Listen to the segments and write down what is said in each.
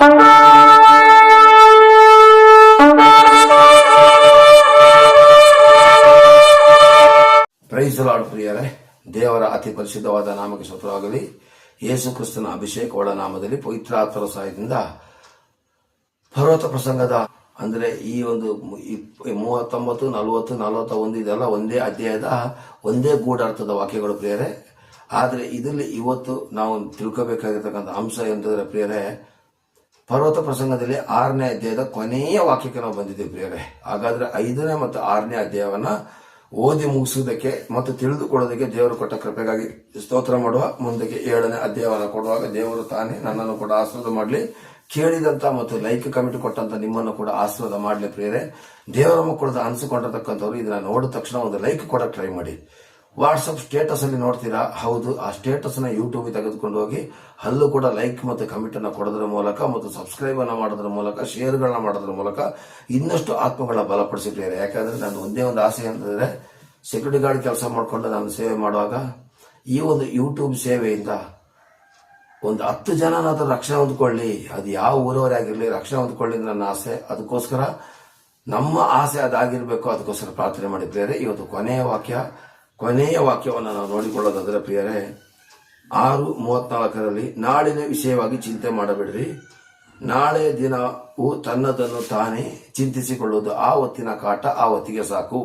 Price lord ಪ್ರಿಯರೇ. ದೇವರ ಅತಿ ಪರಿಶುದ್ಧವಾದ ನಾಮಕ್ಕೆ ಸ್ವತಃವಾಗಲಿ ಯೇಸು ಕ್ರಿಸ್ತನ ಅಭಿಷೇಕ ಒಳ ನಾಮದಲ್ಲಿ ಪವಿತ್ರಾತ್ಮರ ಸಹಾಯದಿಂದ ಪರ್ವತ ಪ್ರಸಂಗದ, ಅಂದ್ರೆ ಈ ಒಂದು ಮೂವತ್ತೊಂಬತ್ತು, ನಲವತ್ತು, ನಲವತ್ತ ಒಂದು, ಇದೆಲ್ಲ ಒಂದೇ ಅಧ್ಯಾಯದ ಒಂದೇ ಗೂಢಾರ್ಥದ ವಾಕ್ಯಗಳು ಪ್ರಿಯರೇ. ಆದ್ರೆ ಇದರಲ್ಲಿ ಇವತ್ತು ನಾವು ತಿಳ್ಕೋಬೇಕಾಗಿರ್ತಕ್ಕಂಥ ಅಂಶ ಎಂತಂದ್ರೆ ಪ್ರಿಯರೇ ಪರ್ವತ ಪ್ರಸಂಗದಲ್ಲಿ ಆರನೇ ಅಧ್ಯಾಯದ ಕೊನೆಯ ವಾಕ್ಯಕ್ಕೆ ನಾವು ಬಂದಿದ್ದೇವೆ ಪ್ರಿಯರೇ. ಹಾಗಾದ್ರೆ ಐದನೇ ಮತ್ತು ಆರನೇ ಅಧ್ಯಾಯವನ್ನ ಓದಿ ಮುಗಿಸುವುದಕ್ಕೆ ಮತ್ತು ತಿಳಿದುಕೊಳ್ಳೋದಕ್ಕೆ ದೇವರು ಕೊಟ್ಟ ಕೃಪೆಗಾಗಿ ಸ್ತೋತ್ರ ಮಾಡುವ, ಮುಂದಕ್ಕೆ ಏಳನೇ ಅಧ್ಯಾಯವನ್ನು ಕೊಡುವಾಗ ದೇವರು ತಾನೇ ನನ್ನನ್ನು ಕೂಡ ಆಶೀರ್ವಾದ ಮಾಡಲಿ. ಕೇಳಿದಂತ ಮತ್ತು ಲೈಕ್ ಕಮೆಂಟ್ ಕೊಟ್ಟಂತ ನಿಮ್ಮನ್ನು ಕೂಡ ಆಶೀರ್ವಾದ ಮಾಡಲಿ ಪ್ರಿಯರೇ. ದೇವರ ಮಕ್ಕಳದ ಅನಿಸಿಕೊಂಡಿರ್ತಕ್ಕಂಥವ್ರು ಇದನ್ನ ನೋಡಿದ ತಕ್ಷಣ ಒಂದು ಲೈಕ್ ಕೊಡಕ್ಕೆ ಟ್ರೈ ಮಾಡಿ. ವಾಟ್ಸಪ್ ಸ್ಟೇಟಸ್ ಅಲ್ಲಿ ನೋಡ್ತೀರಾ? ಹೌದು, ಆ ಸ್ಟೇಟಸ್ನ ಯೂಟ್ಯೂಬ್ ತೆಗೆದುಕೊಂಡು ಹೋಗಿ, ಅಲ್ಲೂ ಕೂಡ ಲೈಕ್ ಮತ್ತು ಕಮೆಂಟ್ ಅನ್ನು ಕೊಡೋದ್ರ ಮೂಲಕ ಮತ್ತು ಸಬ್ಸ್ಕ್ರೈಬ್ ಅನ್ನು ಮಾಡೋದ್ರ ಮೂಲಕ ಶೇರ್ಗಳನ್ನ ಮಾಡೋದ್ರ ಮೂಲಕ ಇನ್ನಷ್ಟು ಆತ್ಮಗಳನ್ನ ಬಲಪಡಿಸಿ ಪ್ರಿಯರೇ ಯಾಕಂದ್ರೆ ನಾನು ಒಂದೇ ಒಂದು ಆಸೆ ಅಂತಂದ್ರೆ ಸೆಕ್ಯೂರಿಟಿ ಗಾರ್ಡ್ ಕೆಲಸ ಮಾಡಿಕೊಂಡು ನಾನು ಸೇವೆ ಮಾಡುವಾಗ, ಈ ಒಂದು ಯೂಟ್ಯೂಬ್ ಸೇವೆಯಿಂದ ಒಂದು ಹತ್ತು ಜನನಾದ್ರೂ ರಕ್ಷಣೆ ಹೊಂದ್ಕೊಳ್ಳಿ. ಅದು ಯಾವ ಊರವರೇ ಆಗಿರಲಿ, ರಕ್ಷಣೆ ಹೊಂದ್ಕೊಳ್ಳಿ ನನ್ನ ಆಸೆ. ಅದಕ್ಕೋಸ್ಕರ ನಮ್ಮ ಆಸೆ ಅದಾಗಿರ್ಬೇಕು, ಅದಕ್ಕೋಸ್ಕರ ಪ್ರಾರ್ಥನೆ ಮಾಡಿದ್ದೇವೆ. ಇವತ್ತು ಕೊನೆಯ ವಾಕ್ಯ ಕೊನೆಯ ವಾಕ್ಯವನ್ನು ನಾವು ನೋಡಿಕೊಳ್ಳೋದಾದ್ರೆ ಪ್ರಿಯರೇ, ಆರು ಮೂವತ್ನಾಲ್ಕರಲ್ಲಿ ನಾಳಿನ ವಿಷಯವಾಗಿ ಚಿಂತೆ ಮಾಡಬೇಡ್ರಿ. ನಾಳೆ ದಿನವು ತನ್ನದನ್ನು ತಾನೇ ಚಿಂತಿಸಿಕೊಳ್ಳುವುದು ಆ ಹೊತ್ತಿನ ಕಾಟ, ಆ ಹೊತ್ತಿಗೆ ಸಾಕು.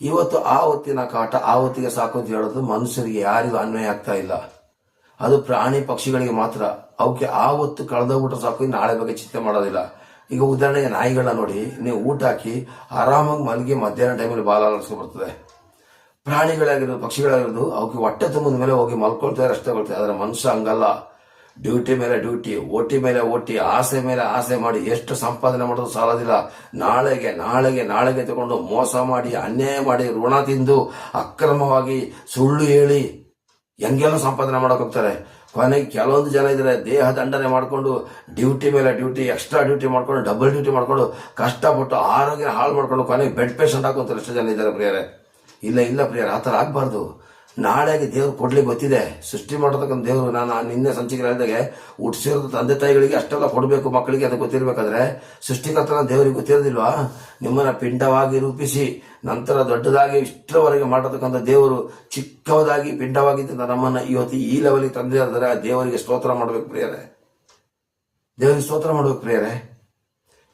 ಇವತ್ತು ಆ ಹೊತ್ತಿನ ಕಾಟ, ಆ ಹೊತ್ತಿಗೆ ಸಾಕು ಅಂತ ಹೇಳೋದು ಮನುಷ್ಯರಿಗೆ ಯಾರಿಗೂ ಅನ್ವಯ ಆಗ್ತಾ ಇಲ್ಲ. ಅದು ಪ್ರಾಣಿ ಪಕ್ಷಿಗಳಿಗೆ ಮಾತ್ರ. ಅವಕ್ಕೆ ಆ ಹೊತ್ತು ಕಳೆದೋಗ್ಬಿಟ್ರೆ ಸಾಕು ನಾಳೆ ಬಗ್ಗೆ ಚಿಂತೆ ಮಾಡೋದಿಲ್ಲ. ಈಗ ಉದಾಹರಣೆಗೆ ನಾಯಿಗಳನ್ನ ನೋಡಿ, ನೀವು ಊಟ ಹಾಕಿ ಆರಾಮಾಗಿ ಮಲಗಿ ಮಧ್ಯಾಹ್ನ ಟೈಮಲ್ಲಿ ಬಾಲ ನಡೆಸ್ಕೊಂಡ್ಬರ್ತದೆ ಬರ್ತದೆ. ಪ್ರಾಣಿಗಳಾಗಿರೋದು ಪಕ್ಷಿಗಳಾಗಿರೋದು ಅವಕ್ಕೆ ಹೊಟ್ಟೆ ತುಂಬಿದ ಮೇಲೆ ಹೋಗಿ ಮಲ್ಕೊಳ್ತಾರೆ ಅಷ್ಟೇ ಕೊಡ್ತಾರೆ ಆದರೆ ಮನುಷ್ಯ ಹಂಗಲ್ಲ. ಡ್ಯೂಟಿ ಮೇಲೆ ಡ್ಯೂಟಿ, ಓಟಿ ಮೇಲೆ ಓಟಿ, ಆಸೆ ಮೇಲೆ ಆಸೆ ಮಾಡಿ ಎಷ್ಟು ಸಂಪಾದನೆ ಮಾಡೋದು ಸಾಲೋದಿಲ್ಲ. ನಾಳೆಗೆ ನಾಳೆಗೆ ನಾಳೆಗೆ ತಗೊಂಡು ಮೋಸ ಮಾಡಿ, ಅನ್ಯಾಯ ಮಾಡಿ, ಋಣ ತಿಂದು ಅಕ್ರಮವಾಗಿ ಸುಳ್ಳು ಹೇಳಿ ಹೆಂಗೆಲ್ಲ ಸಂಪಾದನೆ ಮಾಡಕ್ ಹೋಗ್ತಾರೆ? ಕೊನೆಗೆ ಕೆಲವೊಂದು ಜನ ಇದ್ರೆ ದೇಹ ದಂಡನೆ ಮಾಡಿಕೊಂಡು ಡ್ಯೂಟಿ ಮೇಲೆ ಡ್ಯೂಟಿ, ಎಕ್ಸ್ಟ್ರಾ ಡ್ಯೂಟಿ ಮಾಡ್ಕೊಂಡು, ಡಬಲ್ ಡ್ಯೂಟಿ ಮಾಡಿಕೊಂಡು ಕಷ್ಟಪಟ್ಟು ಆರೋಗ್ಯ ಹಾಳು ಮಾಡಿಕೊಂಡು ಕೊನೆಗೆ ಬೆಡ್ ಪೇಷಂಟ್ ಹಾಕೊಂತಾರೆ ಎಷ್ಟು ಜನ ಇದ್ದಾರೆ ಪ್ರಿಯರೇ. ಇಲ್ಲ ಇಲ್ಲ ಪ್ರಿಯರೇ, ಆ ಥರ ಆಗಬಾರ್ದು. ನಾಳೆಗೆ ದೇವ್ರು ಕೊಡ್ಲಿಕ್ಕೆ ಗೊತ್ತಿದೆ. ಸೃಷ್ಟಿ ಮಾಡತಕ್ಕಂಥ ದೇವರು, ನಾನು ನಿನ್ನೆ ಸಂಚಿಕೆ ಹೇಳಿದಾಗೆ ಹುಟ್ಟಿಸಿರೋ ತಂದೆ ತಾಯಿಗಳಿಗೆ ಅಷ್ಟೆಲ್ಲ ಕೊಡಬೇಕು ಮಕ್ಕಳಿಗೆ ಅದು ಗೊತ್ತಿರಬೇಕಾದ್ರೆ, ಸೃಷ್ಟಿಕರ್ತನ ದೇವರಿಗೆ ಗೊತ್ತಿರೋದಿಲ್ವಾ? ನಿಮ್ಮನ್ನ ಪಿಂಡವಾಗಿ ರೂಪಿಸಿ, ನಂತರ ದೊಡ್ಡದಾಗಿ ಇಷ್ಟರವರೆಗೆ ಮಾಡತಕ್ಕಂಥ ದೇವರು ಚಿಕ್ಕವದಾಗಿ ಪಿಂಡವಾಗಿದ್ದ ನಮ್ಮನ್ನ ಇವತ್ತು ಈ ಲೆವೆಲ್ಗೆ ತಂದೆ ಆದರೆ ದೇವರಿಗೆ ಸ್ತೋತ್ರ ಮಾಡಬೇಕು ಪ್ರಿಯರೇ. ದೇವರಿಗೆ ಸ್ತೋತ್ರ ಮಾಡಬೇಕು ಪ್ರಿಯರೇ.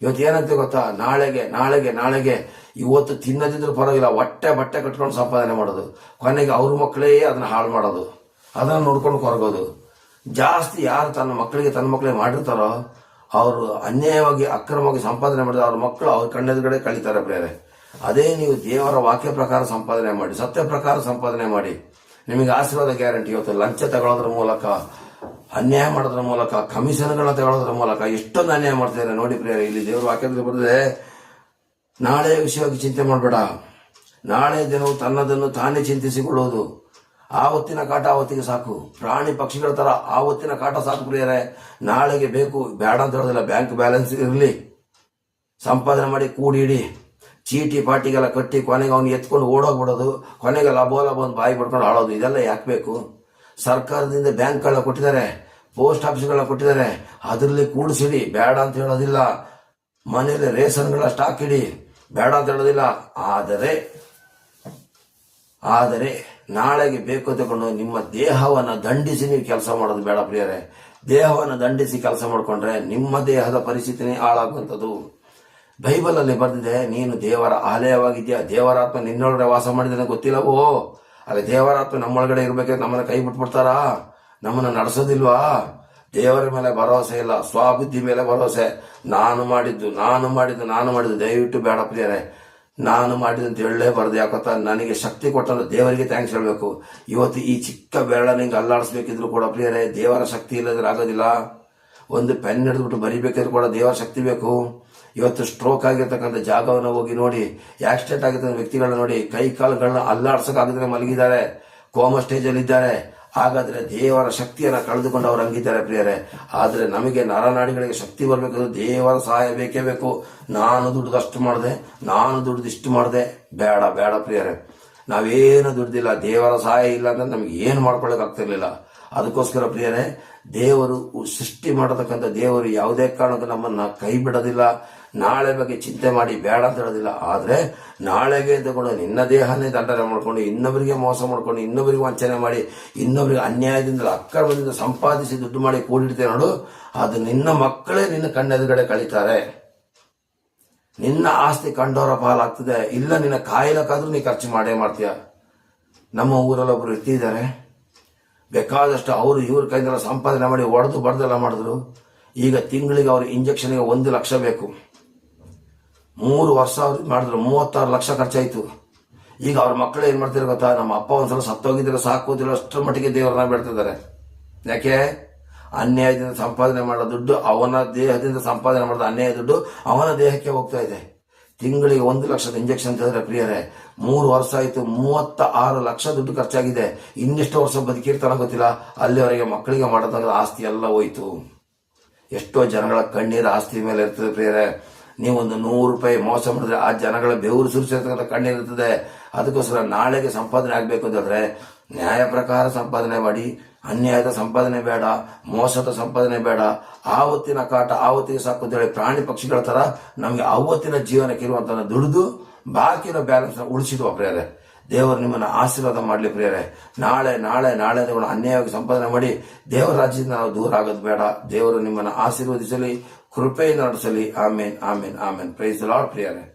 ಇವತ್ತು ಏನಂತ ಗೊತ್ತಾ? ನಾಳೆಗೆ ನಾಳೆಗೆ ನಾಳೆಗೆ. ಇವತ್ತು ತಿನ್ನದಿದ್ರು ಪರವಾಗಿಲ್ಲ, ಹೊಟ್ಟೆ ಬಟ್ಟೆ ಕಟ್ಕೊಂಡು ಸಂಪಾದನೆ ಮಾಡೋದು. ಕೊನೆಗೆ ಅವ್ರ ಮಕ್ಕಳೇ ಅದನ್ನ ಹಾಳು ಮಾಡೋದು. ಅದನ್ನ ನೋಡ್ಕೊಂಡು ಕೊರಗೋದು. ಜಾಸ್ತಿ ಯಾರು ತನ್ನ ಮಕ್ಕಳಿಗೆ ತನ್ನ ಮಕ್ಕಳಿಗೆ ಮಾಡಿರ್ತಾರೋ, ಅವರು ಅನ್ಯಾಯವಾಗಿ, ಅಕ್ರಮವಾಗಿ ಸಂಪಾದನೆ ಮಾಡಿದ್ರೆ ಅವ್ರ ಮಕ್ಕಳು ಅವ್ರ ಕಣ್ಣೆದುರುಗಡೆ ಕಳೀತಾರೆ ಬೇರೆ ಅದೇ ನೀವು ದೇವರ ವಾಕ್ಯ ಪ್ರಕಾರ ಸಂಪಾದನೆ ಮಾಡಿ, ಸತ್ಯ ಪ್ರಕಾರ ಸಂಪಾದನೆ ಮಾಡಿ. ನಿಮಗೆ ಆಶೀರ್ವಾದ ಗ್ಯಾರಂಟಿ ಇವತ್ತು ಲಂಚ ತಗೊಳ್ಳೋದ್ರ ಮೂಲಕ. ಅನ್ಯಾಯ ಮಾಡೋದ್ರ ಮೂಲಕ, ಕಮಿಷನ್ಗಳನ್ನ ತಗೊಳ್ಳೋದ್ರ ಮೂಲಕ ಎಷ್ಟೊಂದು ಅನ್ಯಾಯ ಮಾಡ್ತಿದ್ದಾರೆ ನೋಡಿ ಪ್ರಿಯರ, ಇಲ್ಲಿ ದೇವರು ವಾಕ್ಯದಲ್ಲಿ ಬರ್ತದೆ ನಾಳೆ ವಿಷಯವಾಗಿ ಚಿಂತೆ ಮಾಡಬೇಡ. ನಾಳೆ ದಿನವು ತನ್ನದನ್ನು ತಾನೇ ಚಿಂತಿಸಿಕೊಳ್ಳೋದು ಆ ಹೊತ್ತಿನ ಕಾಟ ಆವತ್ತಿಗೆ ಸಾಕು. ಪ್ರಾಣಿ ಪಕ್ಷಿಗಳ ತರ ಹೊತ್ತಿನ ಕಾಟ ಸಾಕು ಪ್ರಿಯರೇ. ನಾಳೆಗೆ ಬೇಕು, ಬೇಡ ಅಂತ ಹೇಳೋದಿಲ್ಲ, ಬ್ಯಾಂಕ್ ಬ್ಯಾಲೆನ್ಸ್ ಇರಲಿ. ಸಂಪಾದನೆ ಮಾಡಿ ಕೂಡಿಡಿ ಚೀಟಿ ಪಾಟಿಗೆಲ್ಲ ಕಟ್ಟಿ ಕೊನೆಗೆ ಅವ್ನು ಎತ್ಕೊಂಡು ಓಡೋಗ್ಬಿಡೋದು, ಕೊನೆಗೆ ಲಭೋ ಲಭ ಒಂದು ಬಾಯಿ ಬಿಡ್ಕೊಂಡು ಆಳೋದು ಇದೆಲ್ಲ ಯಾಕೆ ಬೇಕು? ಸರ್ಕಾರದಿಂದ ಬ್ಯಾಂಕ್ಗಳನ್ನ ಕೊಟ್ಟಿದ್ದಾರೆ, ಪೋಸ್ಟ್ ಆಫೀಸ್ಗಳ ಕೊಟ್ಟಿದ್ದಾರೆ. ಅದರಲ್ಲಿ ಕೂಡಿಸಿಡಿ, ಬೇಡ ಅಂತ ಹೇಳೋದಿಲ್ಲ. ಮನೆಯಲ್ಲಿ ರೇಷನ್ಗಳ ಸ್ಟಾಕ್ ಇಡಿ, ಬೇಡ ಅಂತ ಹೇಳೋದಿಲ್ಲ. ಆದರೆ ಆದರೆ ನಾಳೆಗೆ ಬೇಕು ತಗೊಂಡು ನಿಮ್ಮ ದೇಹವನ್ನು ದಂಡಿಸಿ ನೀವು ಕೆಲಸ ಮಾಡೋದು ಬೇಡ ಪ್ರಿಯರೇ. ದೇಹವನ್ನು ದಂಡಿಸಿ ಕೆಲಸ ಮಾಡಿಕೊಂಡ್ರೆ ನಿಮ್ಮ ದೇಹದ ಪರಿಸ್ಥಿತಿನೇ ಹಾಳಾಗುವಂಥದ್ದು. ಬೈಬಲಲ್ಲಿ ಬರೆದಿದೆ, ನೀನು ದೇವರ ಆಲಯವಾಗಿದ್ಯಾ? ದೇವರಾತ್ಮ ನಿನ್ನೊಳಗಡೆ ವಾಸ ಮಾಡಿದ್ರೆ ಗೊತ್ತಿಲ್ಲವೋ? ಅಲ್ಲ ದೇವರಾತ್ಮ ನಮ್ಮೊಳಗಡೆ ಇರ್ಬೇಕಾದ್ರೆ ನಮ್ಮನ್ನ ಕೈ ಬಿಟ್ಬಿಡ್ತಾರಾ ನಮ್ಮನ್ನ ನಡೆಸೋದಿಲ್ವಾ? ದೇವರ ಮೇಲೆ ಭರವಸೆ ಇಲ್ಲ. ಸ್ವಬುದ್ಧಿ ಮೇಲೆ ಭರವಸೆ. ನಾನು ಮಾಡಿದ್ದು ನಾನು ಮಾಡಿದ್ದು ನಾನು ಮಾಡಿದ್ದು. ದಯವಿಟ್ಟು ಬೇಡ ಪ್ರಿಯರೇ. ನಾನು ಮಾಡಿದಂತ ಹೇಳಲೇ ಬರದೆ ಯಾಕಂತ ನನಗೆ ಶಕ್ತಿ ಕೊಟ್ಟಂತ ದೇವರಿಗೆ ಥ್ಯಾಂಕ್ಸ್ ಹೇಳಬೇಕು. ಇವತ್ತು ಈ ಚಿಕ್ಕ ಬೆರಳ ನಿಂಗೆ ಅಲ್ಲಾಡಿಸ್ಬೇಕಿದ್ರು ಕೂಡ ಪ್ರಿಯರೇ, ದೇವರ ಶಕ್ತಿ ಇಲ್ಲದ್ರೆ ಆಗೋದಿಲ್ಲ. ಒಂದು ಪೆನ್ ಹಿಡಿದ್ಬಿಟ್ಟು ಬರಿಬೇಕಿದ್ರು ಕೂಡ ದೇವರ ಶಕ್ತಿ ಬೇಕು. ಇವತ್ತು ಸ್ಟ್ರೋಕ್ ಆಗಿರ್ತಕ್ಕಂಥ ಜಾಗವನ್ನು ಹೋಗಿ ನೋಡಿ ಆಕ್ಸಿಡೆಂಟ್ ಆಗಿರ್ತಕ್ಕಂಥ ವ್ಯಕ್ತಿಗಳನ್ನ ನೋಡಿ, ಕೈ ಕಾಲುಗಳನ್ನ ಅಲ್ಲಾಡ್ಸಕ್ಕಾಗದ್ರೆ ಮಲಗಿದ್ದಾರೆ ಕೋಮ ಸ್ಟೇಜ್ ಅಲ್ಲಿ ಇದ್ದಾರೆ. ಹಾಗಾದ್ರೆ ದೇವರ ಶಕ್ತಿಯನ್ನು ಕಳೆದುಕೊಂಡು ಅವರು ಹಂಗಿದ್ದಾರೆ ಪ್ರಿಯರೇ. ಆದರೆ ನಮಗೆ ನರನಾಡಿಗಳಿಗೆ ಶಕ್ತಿ ಬರಬೇಕಂದ್ರೆ ದೇವರ ಸಹಾಯ ಬೇಕೇ ಬೇಕು. ನಾನು ದುಡ್ದು ಅಷ್ಟು ಮಾಡಿದೆ, ನಾನು ದುಡ್ದು ಇಷ್ಟು ಮಾಡಿದೆ. ಬೇಡ ಬೇಡ ಪ್ರಿಯರೇ. ನಾವೇನು ದುಡ್ದಿಲ್ಲ, ದೇವರ ಸಹಾಯ ಇಲ್ಲ ಅಂದ್ರೆ ನಮ್ಗೆ ಏನು ಮಾಡ್ಕೊಳಕ್ ಆಗ್ತಿರ್ಲಿಲ್ಲ ಅದಕ್ಕೋಸ್ಕರ ಪ್ರಿಯರೇ, ದೇವರು ಸೃಷ್ಟಿ ಮಾಡತಕ್ಕಂಥ ದೇವರು ಯಾವುದೇ ಕಾರಣಕ್ಕೂ ನಮ್ಮನ್ನ ಕೈ ಬಿಡೋದಿಲ್ಲ. ನಾಳೆ ಬಗ್ಗೆ ಚಿಂತೆ ಮಾಡಿ ಬೇಡ ಅಂತ ಹೇಳೋದಿಲ್ಲ. ಆದ್ರೆ ನಾಳೆಗೆ ತಗೊಂಡು ನಿನ್ನ ದೇಹನೇ ದಂಡನೆ ಮಾಡ್ಕೊಂಡು, ಇನ್ನೊಬ್ಬರಿಗೆ ಮೋಸ ಮಾಡ್ಕೊಂಡು, ಇನ್ನೊಬ್ಬರಿಗೆ ವಂಚನೆ ಮಾಡಿ, ಇನ್ನೊಬ್ಬರಿಗೆ ಅನ್ಯಾಯದಿಂದ ಅಕ್ರಮದಿಂದ ಸಂಪಾದಿಸಿ ದುಡ್ಡು ಮಾಡಿ ಕೂಡಿಡ್ತೇವೆ ನೋಡು. ಅದು ನಿನ್ನ ಮಕ್ಕಳೇ ನಿನ್ನ ಕಣ್ಣೆದುರುಗಡೆ ಕಳೀತಾರೆ. ನಿನ್ನ ಆಸ್ತಿ ಕಂಡೋರ ಪಾಲಾಗ್ತದೆ. ಇಲ್ಲ, ನಿನ್ನ ಕಾಯಿಲಕ್ಕಾದ್ರೂ ನೀ ಖರ್ಚು ಮಾಡೇ ಮಾಡ್ತೀಯ. ನಮ್ಮ ಊರಲ್ಲಿ ಒಬ್ರು ಇರ್ತಿದ್ದಾರೆ ಬೇಕಾದಷ್ಟು ಅವರು ಇವ್ರ ಕೈಯಿಂದ ಸಂಪಾದನೆ ಮಾಡಿ ಒಡೆದು ಬಡ್ದೆಲ್ಲ ಮಾಡಿದ್ರು. ಈಗ ತಿಂಗಳಿಗೆ ಅವ್ರ ಇಂಜೆಕ್ಷನ್ಗೆ ಒಂದು ಲಕ್ಷ ಬೇಕು. ಮೂರು ವರ್ಷ ಮಾಡಿದ್ರು, ಮೂವತ್ತಾರು ಲಕ್ಷ ಖರ್ಚಾಯಿತು. ಈಗ ಅವ್ರ ಮಕ್ಕಳು ಏನ್ ಮಾಡ್ತಾರೆ ಗೊತ್ತಾ? ನಮ್ಮ ಅಪ್ಪ ಒಂದ್ಸಲ ಸತ್ತೋಗಿದ್ರೆ ಸಾಕೋದಿಲ್ಲ ಅಷ್ಟರ ಮಟ್ಟಿಗೆ ದೇವರನ್ನ ಬಿಡ್ತಿದ್ದಾರೆ. ಯಾಕೆ? ಅನ್ಯಾಯದಿಂದ ಸಂಪಾದನೆ ಮಾಡೋ ದುಡ್ಡು, ಅವನ ದೇಹದಿಂದ ಸಂಪಾದನೆ ಮಾಡಿದ ಅನ್ಯಾಯ ದುಡ್ಡು ಅವನ ದೇಹಕ್ಕೆ ಹೋಗ್ತಾ ಇದೆ. ತಿಂಗಳಿಗೆ ಒಂದು ಲಕ್ಷದ ಇಂಜೆಕ್ಷನ್ ತಂದ್ರೆ ಪ್ರಿಯರೇ, ಮೂರು ವರ್ಷ ಆಯ್ತು ಮೂವತ್ತ ಆರು ಲಕ್ಷ ದುಡ್ಡು ಖರ್ಚಾಗಿದೆ. ಇನ್ನಿಷ್ಟು ವರ್ಷ ಬದುಕಿರ್ತಾನ ಗೊತ್ತಿಲ್ಲ. ಅಲ್ಲಿವರೆಗೆ ಮಕ್ಕಳಿಗೆ ಮಾಡೋದಂದ್ರೆ ಆಸ್ತಿ ಎಲ್ಲ ಹೋಯ್ತು. ಎಷ್ಟೋ ಜನಗಳ ಕಣ್ಣೀರು ಆಸ್ತಿ ಮೇಲೆ ಇರ್ತದೆ ಪ್ರಿಯರೇ. ನೀವೊಂದು ನೂರು ರೂಪಾಯಿ ಮೋಸ ಮಾಡಿದ್ರೆ ಆ ಜನಗಳ ಬೆವರು ಸುರಿಸಿರ್ತಕ್ಕಂಥ ಕಣ್ಣಿರುತ್ತದೆ. ಅದಕ್ಕೋಸ್ಕರ ನಾಳೆಗೆ ಸಂಪಾದನೆ ಆಗಬೇಕು ಅಂತಂದ್ರೆ ನ್ಯಾಯ ಪ್ರಕಾರ ಸಂಪಾದನೆ ಮಾಡಿ, ಅನ್ಯಾಯದ ಸಂಪಾದನೆ ಬೇಡ, ಮೋಸದ ಸಂಪಾದನೆ ಬೇಡ. ಆವತ್ತಿನ ಕಾಟ ಆವತ್ತಿಗೆ ಸಾಕು ಅಂತೇಳಿ ಪ್ರಾಣಿ ಪಕ್ಷಿಗಳ ತರ ನಮಗೆ ಆವತ್ತಿನ ಜೀವನಕ್ಕೆ ಇರುವಂತ ದುಡಿದು, ಬಾಕಿನ ಬ್ಯಾಲೆನ್ಸ್ ಉಳಿಸಿದ್ವು ಪ್ರಿಯರೇ ದೇವರು ನಿಮ್ಮನ್ನು ಆಶೀರ್ವಾದ ಮಾಡಲಿ ಪ್ರಿಯರೇ. ನಾಳೆ ನಾಳೆ ನಾಳೆ ದೇವರು ಅನ್ಯಾಯವಾಗಿ ಸಂಪಾದನೆ ಮಾಡಿ ದೇವರ ರಾಜ್ಯದಿಂದ ನಾವು ದೂರ ಆಗೋದು ಬೇಡ. ದೇವರು ನಿಮ್ಮನ್ನು ಆಶೀರ್ವದಿಸಲಿ, ಕೃಪೆಯಿಂದ ನಡೆಸಲಿ. ಆಮೇನ್ ಆಮೇನ್ ಆಮೇನ್. ಪ್ರೈಸ್ ಲಾರ್ಡ್ ಪ್ರಿಯರೇ.